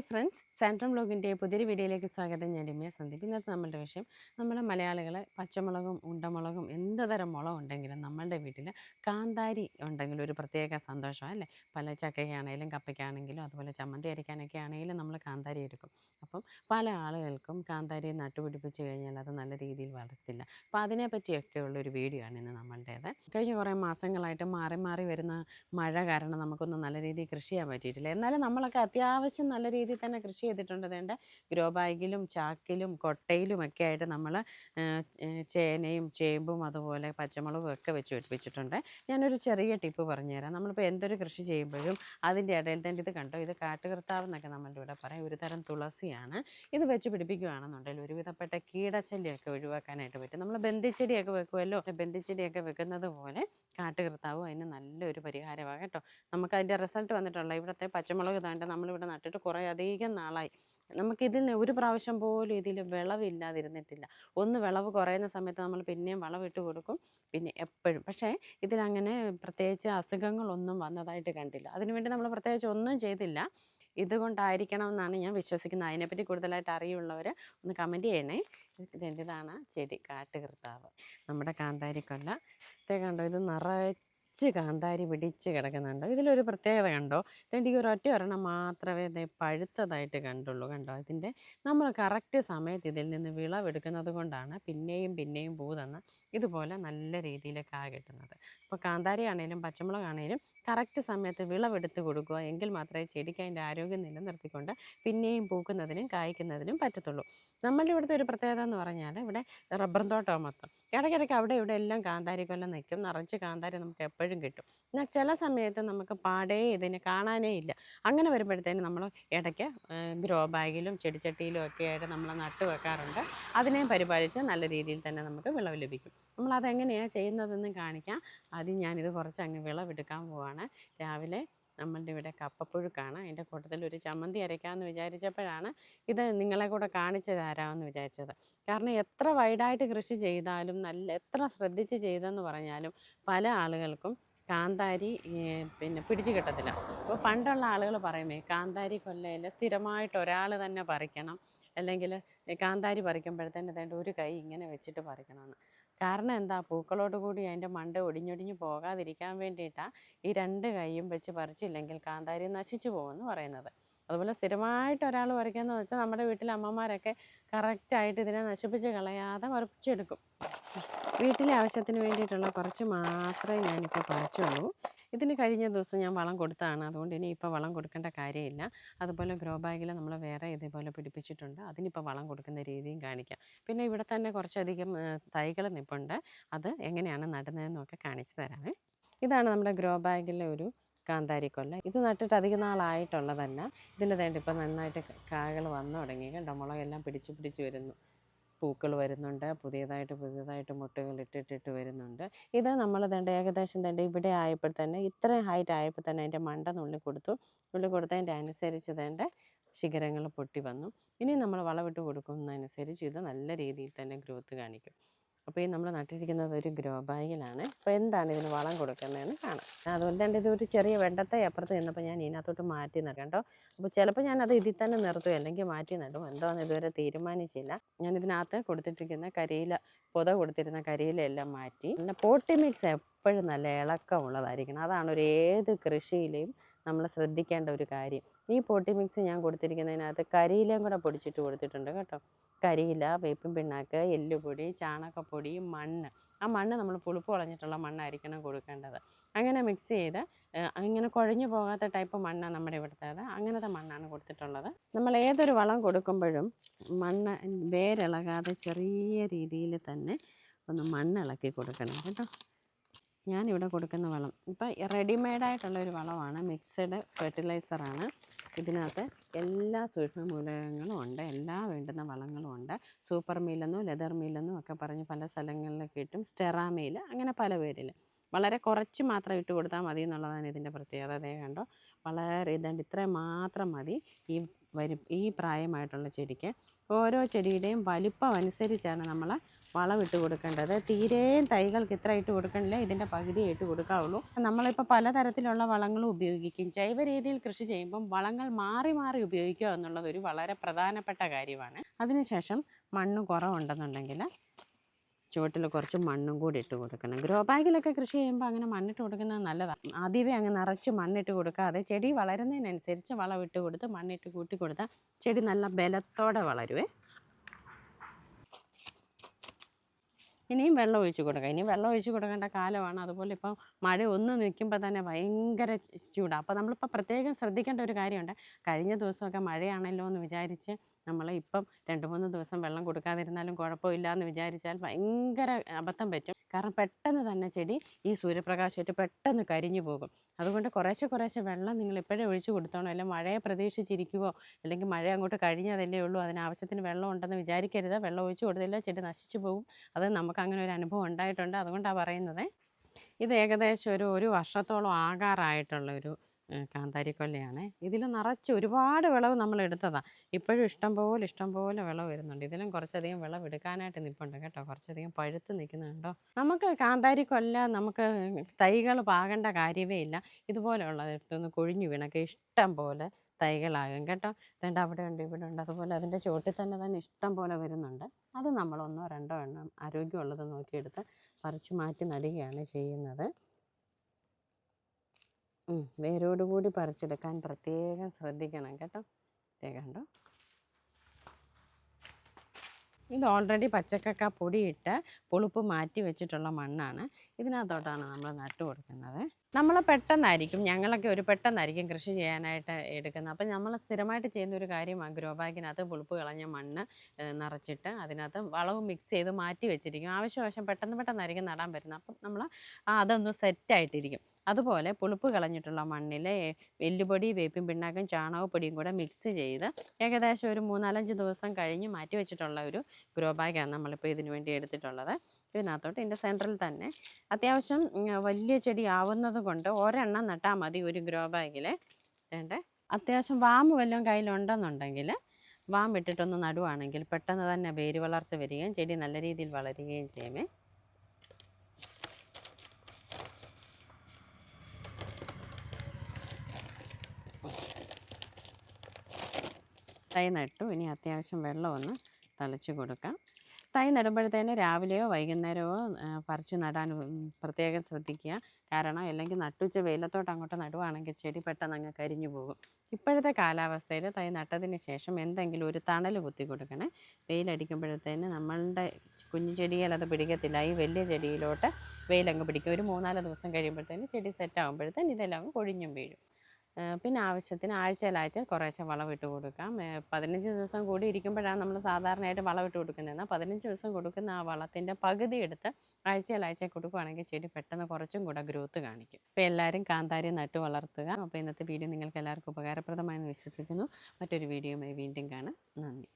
Hi friends. സാൻട്രം ബ്ലോഗിന്റെ പുതിയൊരു വീഡിയോയിലേക്ക് സ്വാഗതം. ഞാൻ രമ്യ സന്ദീപ്. ഇന്നത്തെ നമ്മളുടെ വിഷയം നമ്മുടെ മലയാളികൾ പച്ചമുളകും ഉണ്ടമുളകും എന്ത് തരം മുളക് ഉണ്ടെങ്കിലും നമ്മളുടെ വീട്ടിൽ കാന്താരി ഉണ്ടെങ്കിൽ ഒരു പ്രത്യേക സന്തോഷമാണ് അല്ലേ? പല ചക്കയ്ക്കാണെങ്കിലും കപ്പയ്ക്കാണെങ്കിലും അതുപോലെ ചമ്മന്തി അരയ്ക്കാനൊക്കെ ആണെങ്കിലും നമ്മൾ കാന്താരി എടുക്കും. അപ്പം പല ആളുകൾക്കും കാന്താരി നട്ടുപിടിപ്പിച്ച് കഴിഞ്ഞാൽ അത് നല്ല രീതിയിൽ വളർത്തില്ല. അപ്പോൾ അതിനെ പറ്റിയൊക്കെ ഉള്ളൊരു വീഡിയോ ആണ് ഇന്ന് നമ്മളുടേത്. കഴിഞ്ഞ കുറേ മാസങ്ങളായിട്ട് മാറി മാറി വരുന്ന മഴ കാരണം നമുക്കൊന്നും നല്ല രീതിയിൽ കൃഷി ചെയ്യാൻ പറ്റിയിട്ടില്ല. എന്നാലും നമ്മളൊക്കെ അത്യാവശ്യം നല്ല രീതിയിൽ തന്നെ കൃഷി ചെയ്തിട്ടുണ്ട്. വേണ്ട ഗ്രോ ബാഗിലും ചാക്കിലും കൊട്ടയിലും ഒക്കെ ആയിട്ട് നമ്മൾ ചേനയും ചേമ്പും അതുപോലെ പച്ചമുളകും ഒക്കെ വെച്ച് പിടിപ്പിച്ചിട്ടുണ്ട്. ഞാനൊരു ചെറിയ ടിപ്പ് പറഞ്ഞുതരാം. നമ്മളിപ്പോൾ എന്തൊരു കൃഷി ചെയ്യുമ്പോഴും അതിന്റെ ഇടയിൽ തന്നെ ഇത് കണ്ടോ? ഇത് കാട്ടുകർത്താവ് എന്നൊക്കെ നമ്മളുടെ ഇവിടെ പറയും. ഒരു തരം തുളസിയാണ്. ഇത് വെച്ച് പിടിപ്പിക്കുകയാണെന്നുണ്ടെങ്കിൽ ഒരുവിധപ്പെട്ട കീടശല്യമൊക്കെ ഒഴിവാക്കാനായിട്ട് പറ്റും. നമ്മൾ ബന്ധിച്ചെടിയൊക്കെ വെക്കുമല്ലോ ബന്ധിച്ചെടിയൊക്കെ വെക്കുന്നത് പോലെ കാട്ടുകർത്താവും അതിന് നല്ലൊരു പരിഹാരമാണ് കേട്ടോ. നമുക്ക് അതിന്റെ റിസൾട്ട് വന്നിട്ടുള്ള ഇവിടുത്തെ പച്ചമുളക് താണ്ട് നമ്മളിവിടെ നട്ടിട്ട് കുറേ അധികം നാളായി. നമുക്കിതിന് ഒരു പ്രാവശ്യം പോലും ഇതിൽ വിളവില്ലാതിരുന്നിട്ടില്ല. ഒന്ന് വിളവ് കുറയുന്ന സമയത്ത് നമ്മൾ പിന്നെയും വിളവിട്ട് കൊടുക്കും പിന്നെ എപ്പോഴും. പക്ഷേ ഇതിലങ്ങനെ പ്രത്യേകിച്ച് അസുഖങ്ങളൊന്നും വന്നതായിട്ട് കണ്ടില്ല. അതിനുവേണ്ടി നമ്മൾ പ്രത്യേകിച്ച് ഒന്നും ചെയ്തില്ല. ഇതുകൊണ്ടായിരിക്കണം എന്നാണ് ഞാൻ വിശ്വസിക്കുന്നത്. അതിനെപ്പറ്റി കൂടുതലായിട്ട് അറിയുള്ളവർ ഒന്ന് കമന്റ് ചെയ്യണേ. ഇതാണ് ചെടി കാട്ടുകർത്താവ്. നമ്മുടെ കാന്താരിക്കൊല്ല. കണ്ടോ? ഇത് നിറച്ച് കാന്താരി പിടിച്ച് കിടക്കുന്നുണ്ട്. ഇതിലൊരു പ്രത്യേകത കണ്ടോ ഇതുകൊണ്ട് ഒരു ഒരൊറ്റ ഒരെണ്ണം മാത്രമേ ഇത് പഴുത്തതായിട്ട് കണ്ടുള്ളൂ കണ്ടോ? ഇതിന്റെ നമ്മൾ കറക്റ്റ് സമയത്ത് ഇതിൽ നിന്ന് വിളവെടുക്കുന്നത് കൊണ്ടാണ് പിന്നെയും പിന്നെയും പൂ തന്ന് ഇതുപോലെ നല്ല രീതിയിൽ കാ കിട്ടുന്നത്. അപ്പോൾ കാന്താരി ആണെങ്കിലും പച്ചമുളകാണേലും കറക്റ്റ് സമയത്ത് വിളവെടുത്ത് കൊടുക്കുക. എങ്കിൽ മാത്രമേ ചെടിക്ക് അതിന്റെ ആരോഗ്യം നിലനിർത്തിക്കൊണ്ട് പിന്നെയും പൂക്കുന്നതിനും കായ്ക്കുന്നതിനും പറ്റത്തുള്ളൂ. നമ്മളുടെ ഇവിടുത്തെ ഒരു പ്രത്യേകത എന്ന് പറഞ്ഞാൽ ഇവിടെ റബ്ബർ തോട്ടം മൊത്തം. ഇടയ്ക്കിടയ്ക്ക് അവിടെ ഇവിടെ എല്ലാം കാന്താരി കൊല്ലം നിൽക്കും. നിറച്ച് കാന്താരി നമുക്ക് എപ്പോഴും കിട്ടും. എന്നാൽ ചില സമയത്ത് നമുക്ക് പാടേ ഇതിനെ കാണാനേ ഇല്ല. അങ്ങനെ വരുമ്പോഴത്തേനും നമ്മൾ ഇടയ്ക്ക് ഗ്രോ ബാഗിലും ചെടിച്ചട്ടിയിലും ഒക്കെ ആയിട്ട് നമ്മൾ നട്ട് വെക്കാറുണ്ട്. അതിനെ പരിപാലിച്ച് നല്ല രീതിയിൽ തന്നെ നമുക്ക് വിളവ് ലഭിക്കും. നമ്മൾ അതെങ്ങനെയാണ് ചെയ്യുന്നതെന്ന് കാണിക്കാം. ആദ്യം ഞാനിത് കുറച്ച് അങ്ങ് വിളവെടുക്കാൻ പോവാണ്. രാവിലെ നമ്മളുടെ ഇവിടെ കപ്പപ്പുഴുക്കാണ്. അതിന്റെ കൂട്ടത്തിൽ ഒരു ചമ്മന്തി അരയ്ക്കാമെന്ന് വിചാരിച്ചപ്പോഴാണ് ഇത് നിങ്ങളെ കൂടെ കാണിച്ചു തരാമെന്ന് വിചാരിച്ചത്. കാരണം എത്ര വൈഡായിട്ട് കൃഷി ചെയ്താലും നല്ല എത്ര ശ്രദ്ധിച്ച് ചെയ്തെന്ന് പറഞ്ഞാലും പല ആളുകൾക്കും കാന്താരി പിന്നെ പിടിച്ചു കിട്ടത്തില്ല. അപ്പോൾ പണ്ടുള്ള ആളുകൾ പറയുമേ കാന്താരി കൊല്ലയിൽ സ്ഥിരമായിട്ട് ഒരാൾ തന്നെ പറിക്കണം. അല്ലെങ്കിൽ കാന്താരി പറിക്കുമ്പോഴത്തേന് വേണ്ട ഒരു കൈ ഇങ്ങനെ വെച്ചിട്ട് പറിക്കണമെന്ന്. കാരണം എന്താ? പൂക്കളോട് കൂടി അതിന്റെ മണ്ട ഒടിഞ്ഞൊടിഞ്ഞ് പോകാതിരിക്കാൻ വേണ്ടിയിട്ടാണ് ഈ രണ്ട് കൈയും വെച്ച് പറിച്ചില്ലെങ്കിൽ കാന്താരി നശിച്ചു പോകുമെന്ന് പറയുന്നത്. അതുപോലെ സ്ഥിരമായിട്ട് ഒരാൾ പറിക്കാന്ന് വെച്ചാൽ നമ്മുടെ വീട്ടിലെ അമ്മമാരൊക്കെ കറക്റ്റായിട്ട് ഇതിനെ നശിപ്പിച്ച് കളയാതെ പറിച്ചെടുക്കും. വീട്ടിലെ ആവശ്യത്തിന് വേണ്ടിയിട്ടുള്ള കുറച്ച് മാത്രമേ ഞാനിപ്പോൾ പറിച്ചുള്ളൂ. ഇതിന് കഴിഞ്ഞ ദിവസം ഞാൻ വളം കൊടുത്തതാണ് അതുകൊണ്ട് ഇനി ഇപ്പോൾ വളം കൊടുക്കേണ്ട കാര്യമില്ല. അതുപോലെ ഗ്രോ ബാഗിൽ നമ്മൾ വേറെ ഇതേപോലെ പിടിപ്പിച്ചിട്ടുണ്ട്. അതിനിപ്പോൾ വളം കൊടുക്കുന്ന രീതിയും കാണിക്കാം. പിന്നെ ഇവിടെ തന്നെ കുറച്ചധികം തൈകൾ നിൽപ്പുണ്ട് അത് എങ്ങനെയാണ് നടുന്നതെന്നൊക്കെ കാണിച്ചു തരാമേ ഇതാണ് നമ്മുടെ ഗ്രോ ബാഗിലെ ഒരു കാന്താരിക്കൊല്ല ഇത് നട്ടിട്ട് അധികം നാളായിട്ടുള്ളതല്ല. ഇതിൽ വേണ്ട ഇപ്പം നന്നായിട്ട് കായകൾ വന്നു തുടങ്ങി. കണ്ടോ? മുളകെല്ലാം പിടിച്ച് പിടിച്ച് വരുന്നു. പൂക്കൾ വരുന്നുണ്ട് പുതിയതായിട്ട് പുതിയതായിട്ട് മുട്ടുകൾ ഇട്ടിട്ടിട്ട് വരുന്നുണ്ട്. ഇത് നമ്മൾ തേണ്ട ഏകദേശം തേണ്ട ഇവിടെ ആയപ്പോൾ തന്നെ ഇത്രയും ഹൈറ്റ് ആയപ്പോൾ തന്നെ അതിന്റെ മണ്ട നുള്ളി കൊടുത്തു. നുള്ളി കൊടുത്തതിന്റെ അനുസരിച്ച് തേണ്ട ശിഖരങ്ങൾ പൊട്ടി വന്നു. ഇനി നമ്മൾ വളവിട്ട് കൊടുക്കുന്നതനുസരിച്ച് ഇത് നല്ല രീതിയിൽ തന്നെ ഗ്രോത്ത് കാണിക്കും. അപ്പോൾ ഈ നമ്മൾ നട്ടിരിക്കുന്നത് ഒരു ഗ്രോ ബാഗിലാണ്. അപ്പോൾ എന്താണ് ഇതിന് വളം കൊടുക്കുന്നതെന്ന് കാണാം. അതുകൊണ്ട് തന്നെ ഇത് ഒരു ചെറിയ വെണ്ടത്തെ അപ്പുറത്ത് നിന്നപ്പോൾ ഞാൻ ഇതിനകത്തോട്ട് മാറ്റി നടും കേട്ടോ. അപ്പോൾ ചിലപ്പോൾ ഞാനത് ഇതിൽ തന്നെ നിർത്തും അല്ലെങ്കിൽ മാറ്റി നടും. എന്താണെന്ന് ഇതുവരെ തീരുമാനിച്ചില്ല. ഞാൻ ഇതിനകത്ത് കൊടുത്തിട്ടിരിക്കുന്ന കരിയില പൊത കൊടുത്തിരുന്ന കരിയിലെല്ലാം മാറ്റി. പിന്നെ പോട്ടി മിക്സ് എപ്പോഴും നല്ല ഇളക്കമുള്ളതായിരിക്കണം. അതാണ് ഒരു ഏത് കൃഷിയിലെയും നമ്മൾ ശ്രദ്ധിക്കേണ്ട ഒരു കാര്യം. ഈ പൊട്ടി മിക്സ് ഞാൻ കൊടുത്തിരിക്കുന്നതിനകത്ത് കരിയിലയും കൂടെ പൊടിച്ചിട്ട് കൊടുത്തിട്ടുണ്ട് കേട്ടോ. കരിയില വേപ്പിൻ പിണ്ണാക്ക് എല്ലുപൊടി ചാണകപ്പൊടി മണ്ണ്. ആ മണ്ണ് നമ്മൾ പുളിപ്പ് കുളഞ്ഞിട്ടുള്ള മണ്ണായിരിക്കണം കൊടുക്കേണ്ടത്. അങ്ങനെ മിക്സ് ചെയ്ത് ഇങ്ങനെ കുഴഞ്ഞു പോകാത്ത ടൈപ്പ് മണ്ണാണ് നമ്മുടെ ഇവിടുത്തേത്. അങ്ങനത്തെ മണ്ണാണ് കൊടുത്തിട്ടുള്ളത്. നമ്മൾ ഏതൊരു വളം കൊടുക്കുമ്പോഴും മണ്ണ് വേരിളകാതെ ചെറിയ രീതിയിൽ തന്നെ ഒന്ന് മണ്ണിളക്കി കൊടുക്കണം കേട്ടോ. ഞാനിവിടെ കൊടുക്കുന്ന വളം. ഇപ്പം റെഡിമെയ്ഡായിട്ടുള്ള ഒരു വളമാണ്. മിക്സഡ് ഫെർട്ടിലൈസറാണ്. ഇതിനകത്ത് എല്ലാ സൂക്ഷ്മമൂലകങ്ങളും ഉണ്ട്. എല്ലാ വേണ്ടുന്ന വളങ്ങളും ഉണ്ട്. സൂപ്പർ മീലെന്നോ ലെതർ മീലെന്നോ ഒക്കെ പറഞ്ഞ് പല സ്ഥലങ്ങളിൽ കിട്ടും സ്റ്റെറാമീൽ അങ്ങനെ പല പേരിൽ. വളരെ കുറച്ച് മാത്രം ഇട്ട് കൊടുത്താൽ മതി എന്നുള്ളതാണ് ഇതിന്റെ പ്രത്യേകത. കണ്ടോ? വളരെ ഇതാണ്ട്. ഇത്രയും മാത്രം മതി ഈ വരും ഈ പ്രായമായിട്ടുള്ള ചെടിക്ക്. ഓരോ ചെടിയുടെയും വലിപ്പം അനുസരിച്ചാണ് നമ്മൾ വളം ഇട്ട് കൊടുക്കേണ്ടത്. തീരെയും തൈകൾക്ക് ഇത്ര ഇട്ട് കൊടുക്കണില്ല. ഇതിന്റെ പകുതി ഇട്ട് കൊടുക്കാവുള്ളൂ. നമ്മളിപ്പോൾ പലതരത്തിലുള്ള വളങ്ങളും ഉപയോഗിക്കും. ജൈവ രീതിയിൽ കൃഷി ചെയ്യുമ്പം വളങ്ങൾ മാറി മാറി ഉപയോഗിക്കുക എന്നുള്ളത് ഒരു വളരെ പ്രധാനപ്പെട്ട കാര്യമാണ്. അതിനുശേഷം മണ്ണ് കുറവുണ്ടെന്നുണ്ടെങ്കിൽ ചുവട്ടിൽ കുറച്ച് മണ്ണും കൂടി ഇട്ട് കൊടുക്കണം. ഗ്രോ ബാഗിലൊക്കെ കൃഷി ചെയ്യുമ്പോൾ അങ്ങനെ മണ്ണിട്ട് കൊടുക്കുന്നത് നല്ലതാണ് ആദ്യമേ അങ്ങ് നിറച്ച് മണ്ണിട്ട് കൊടുക്കാതെ ചെടി വളരുന്നതിനനുസരിച്ച് വളം ഇട്ട് കൊടുത്ത് മണ്ണിട്ട് കൂട്ടി കൊടുത്താൽ ചെടി നല്ല ബലത്തോടെ വളരുവേ. ഇനിയും വെള്ളം ഒഴിച്ചു കൊടുക്കുക ഇനിയും വെള്ളം ഒഴിച്ചു കൊടുക്കേണ്ട കാലമാണ്. അതുപോലെ ഇപ്പം മഴ ഒന്ന് നിൽക്കുമ്പോൾ തന്നെ ഭയങ്കര ചൂടാണ് അപ്പോൾ നമ്മളിപ്പോൾ പ്രത്യേകം ശ്രദ്ധിക്കേണ്ട ഒരു കാര്യമുണ്ട്. കഴിഞ്ഞ ദിവസമൊക്കെ മഴയാണല്ലോ എന്ന് വിചാരിച്ച് നമ്മൾ ഇപ്പം രണ്ട് മൂന്ന് ദിവസം വെള്ളം കൊടുക്കാതിരുന്നാലും കുഴപ്പമില്ല എന്ന് വിചാരിച്ചാൽ ഭയങ്കര അബദ്ധം പറ്റും. കാരണം പെട്ടെന്ന് തന്നെ ചെടി ഈ സൂര്യപ്രകാശമായിട്ട് പെട്ടെന്ന് കരിഞ്ഞു പോകും. അതുകൊണ്ട് കുറേശ്ശെ കുറേശ്ശെ വെള്ളം നിങ്ങൾ ഇപ്പോഴേ ഒഴിച്ചു കൊടുത്തോണം. അല്ലെങ്കിൽ മഴയെ പ്രതീക്ഷിച്ചിരിക്കുവോ? അല്ലെങ്കിൽ മഴ അങ്ങോട്ട് കഴിഞ്ഞതല്ലേ ഉള്ളൂ? അതിനാവശ്യത്തിന് വെള്ളം ഉണ്ടെന്ന് വിചാരിക്കരുത്. വെള്ളം ഒഴിച്ചു കൊടുത്തില്ല ചെടി നശിച്ചു പോകും. അത് നമുക്ക് അങ്ങനെ ഒരു അനുഭവം ഉണ്ടായിട്ടുണ്ട്. അതുകൊണ്ടാണ് പറയുന്നത്. ഇത് ഏകദേശം ഒരു ഒരു വർഷത്തോളം ആകാറായിട്ടുള്ള ഒരു കാന്താരി കാന്താരിക്കൊല്ലയാണ് ഇതിൽ നിറച്ച് ഒരുപാട് വിളവ് നമ്മൾ എടുത്തതാണ് ഇപ്പോഴും ഇഷ്ടം പോലെ ഇഷ്ടം പോലെ വിളവ് വരുന്നുണ്ട്. ഇതിലും കുറച്ചധികം വിളവ് എടുക്കാനായിട്ട് നിൽപ്പുണ്ട് കേട്ടോ. കുറച്ചധികം പഴുത്ത് നിൽക്കുന്നുണ്ടോ? നമുക്ക് കാന്താരി കൊല്ല നമുക്ക് തൈകൾ പാകേണ്ട കാര്യമേ ഇല്ല. ഇതുപോലെയുള്ള എടുത്തൊന്ന് കൊഴിഞ്ഞു വീണൊക്കെ ഇഷ്ടം പോലെ തൈകളാകും കേട്ടോ. അതുകൊണ്ട് അവിടെ ഉണ്ട് ഇവിടെ ഉണ്ട്. അതുപോലെ അതിന്റെ ചുവട്ടിൽ തന്നെ തന്നെ ഇഷ്ടം പോലെ വരുന്നുണ്ട്. അത് നമ്മൾ ഒന്നോ രണ്ടോ എണ്ണം ആരോഗ്യമുള്ളത് നോക്കിയെടുത്ത് പറിച്ചു മാറ്റി നടുകയാണ് ചെയ്യുന്നത്. വേരോടുകൂടി പറിച്ചെടുക്കാൻ പ്രത്യേകം ശ്രദ്ധിക്കണം കേട്ടോ. കണ്ടോ? ഇത് ഓൾറെഡി പച്ചക്കക്ക പൊടിയിട്ട് പുളിപ്പ് മാറ്റി വെച്ചിട്ടുള്ള മണ്ണാണ്. ഇതിനകത്തോട്ടാണ് നമ്മൾ നട്ടു കൊടുക്കുന്നത് നമ്മൾ പെട്ടെന്നായിരിക്കും ഞങ്ങളൊക്കെ ഒരു പെട്ടെന്നായിരിക്കും കൃഷി ചെയ്യാനായിട്ട് എടുക്കുന്നത്. അപ്പം നമ്മൾ സ്ഥിരമായിട്ട് ചെയ്യുന്ന ഒരു കാര്യമാണ് ഗ്രോ ബാഗിനകത്ത് പുളിപ്പ് കളഞ്ഞ മണ്ണ് നിറച്ചിട്ട് അതിനകത്ത് വളവും മിക്സ് ചെയ്ത് മാറ്റി വെച്ചിരിക്കും. ആവശ്യവശം പെട്ടെന്ന് പെട്ടെന്നായിരിക്കും നടാൻ പറ്റുന്നത്. അപ്പം നമ്മൾ അതൊന്ന് സെറ്റായിട്ടിരിക്കും അതുപോലെ പുളിപ്പ് കളഞ്ഞിട്ടുള്ള മണ്ണിൽ എല്ലുപൊടി വേപ്പിൻ പിണ്ണാക്കും ചാണകപ്പൊടിയും കൂടെ മിക്സ് ചെയ്ത് ഏകദേശം ഒരു മൂന്നാലഞ്ച് ദിവസം കഴിഞ്ഞ് മാറ്റി വെച്ചിട്ടുള്ള ഒരു ഗ്രോ ബാഗാണ് നമ്മളിപ്പോൾ ഇതിനു വേണ്ടി എടുത്തിട്ടുള്ളത്. ഇതിനകത്തോട്ട് ഇതിന്റെ സെന്ററിൽ തന്നെ അത്യാവശ്യം വലിയ ചെടി ആവുന്നത് കൊണ്ട് ഒരെണ്ണം നട്ടാൽ മതി ഒരു ഗ്രോ ബാഗിൽ. വേണ്ടേ? അത്യാവശ്യം വാമ് വല്ലതും കയ്യിലുണ്ടെന്നുണ്ടെങ്കിൽ വാം ഇട്ടിട്ടൊന്ന് നടുവാണെങ്കിൽ പെട്ടെന്ന് തന്നെ വേര് വളർച്ച വരികയും ചെടി നല്ല രീതിയിൽ വളരുകയും ചെയ്യുമേ തൈ നട്ടു. ഇനി അത്യാവശ്യം വെള്ളമൊന്ന് തളിച്ചു കൊടുക്കാം. തൈ നടുമ്പോഴത്തേന് രാവിലെയോ വൈകുന്നേരമോ പറിച്ച് നടാൻ പ്രത്യേകം ശ്രദ്ധിക്കുക. കാരണം അല്ലെങ്കിൽ നട്ടുച്ച വെയിലത്തോട്ട് അങ്ങോട്ട് നടുവാണെങ്കിൽ ചെടി പെട്ടെന്ന് അങ്ങ് കരിഞ്ഞു പോകും. ഇപ്പോഴത്തെ കാലാവസ്ഥയിൽ തൈ നട്ടതിന് ശേഷം എന്തെങ്കിലും ഒരു തണൽ കുത്തി കൊടുക്കണേ. വെയിലടിക്കുമ്പോഴത്തേന് നമ്മളുടെ കുഞ്ഞു ചെടിയിൽ അത് പിടിക്കത്തില്ല. ഈ വലിയ ചെടിയിലോട്ട് വെയിലങ്ങ് പിടിക്കും. ഒരു മൂന്നാൽ ദിവസം കഴിയുമ്പോഴത്തേന് ചെടി സെറ്റ് ആകുമ്പോഴത്തേന് ഇതെല്ലാം അങ്ങ് കൊഴിഞ്ഞും വീഴും. പിന്നെ ആവശ്യത്തിന് ആഴ്ചയിലാഴ്ച കുറേശ്ശെ വളമിട്ട് കൊടുക്കാം. പതിനഞ്ച് ദിവസം കൂടി ഇരിക്കുമ്പോഴാണ് നമ്മൾ സാധാരണയായിട്ട് വളമിട്ട് കൊടുക്കുന്നത്. എന്നാൽ പതിനഞ്ച് ദിവസം കൊടുക്കുന്ന ആ വളത്തിന്റെ പകുതി എടുത്ത് ആഴ്ചയിലാഴ്ച കൊടുക്കുകയാണെങ്കിൽ ചെടി പെട്ടെന്ന് കുറച്ചും കൂടെ ഗ്രോത്ത് കാണിക്കും. അപ്പോൾ എല്ലാവരും കാന്താരി നട്ട് വളർത്തുക. അപ്പോൾ ഇന്നത്തെ വീഡിയോ നിങ്ങൾക്ക് എല്ലാവർക്കും ഉപകാരപ്രദമായെന്ന് വിശ്വസിക്കുന്നു. മറ്റൊരു വീഡിയോയുമായി വീണ്ടും കാണാം. നന്ദി.